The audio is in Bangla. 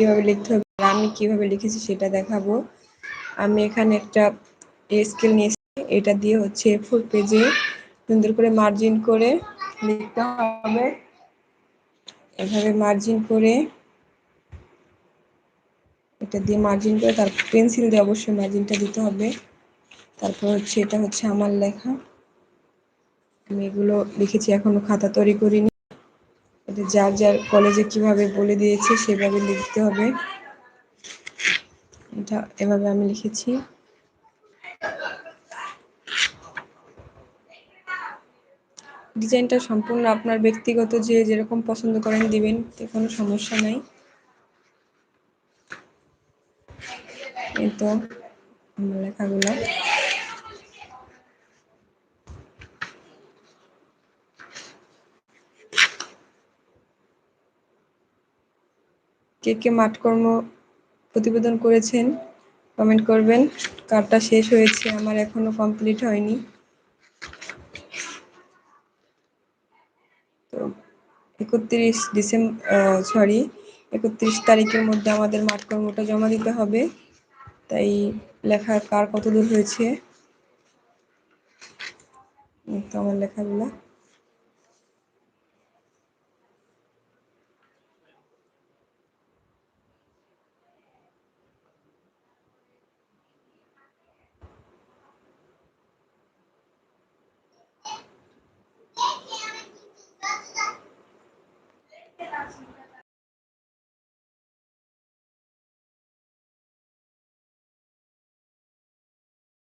কীভাবে লিখতে হবে, আমি কীভাবে লিখেছি সেটা দেখাবো। আমি এখানে একটা স্কেল নিয়েছি, এটা দিয়ে হচ্ছে ফুল পেজে সুন্দর করে মার্জিন করে লিখতে হবে। এভাবে মার্জিন করে এটা দিয়ে মার্জিন করে তারপর পেন্সিল দিয়ে অবশ্যই মার্জিনটা দিতে হবে। তারপর হচ্ছে এটা হচ্ছে আমার লেখা। আমি এগুলো লিখেছি, এখনও খাতা তৈরি করিনি। এটা যার যার কলেজে কীভাবে বলে দিয়েছে সেভাবে লিখতে হবে। এটা এভাবে আমি লিখেছি। ডিজাইনটা সম্পূর্ণ আপনার ব্যক্তিগত যে যেরকম পছন্দ করেন দিবেন কোনো সমস্যা নাই। এই তো আমার লেখাগুলো। কে কে মাঠকর্ম প্রতিবেদন করেছেন কমেন্ট করবেন। কারটা শেষ হয়েছে, আমার এখনও কমপ্লিট হয়নি। তো একত্রিশ ডিসেম্বর সরি একত্রিশ তারিখের মধ্যে আমাদের মাঠকর্মটা জমা দিতে হবে। তাই লেখার কার কত দূর হয়েছে তো আমার লেখাগুলো। más.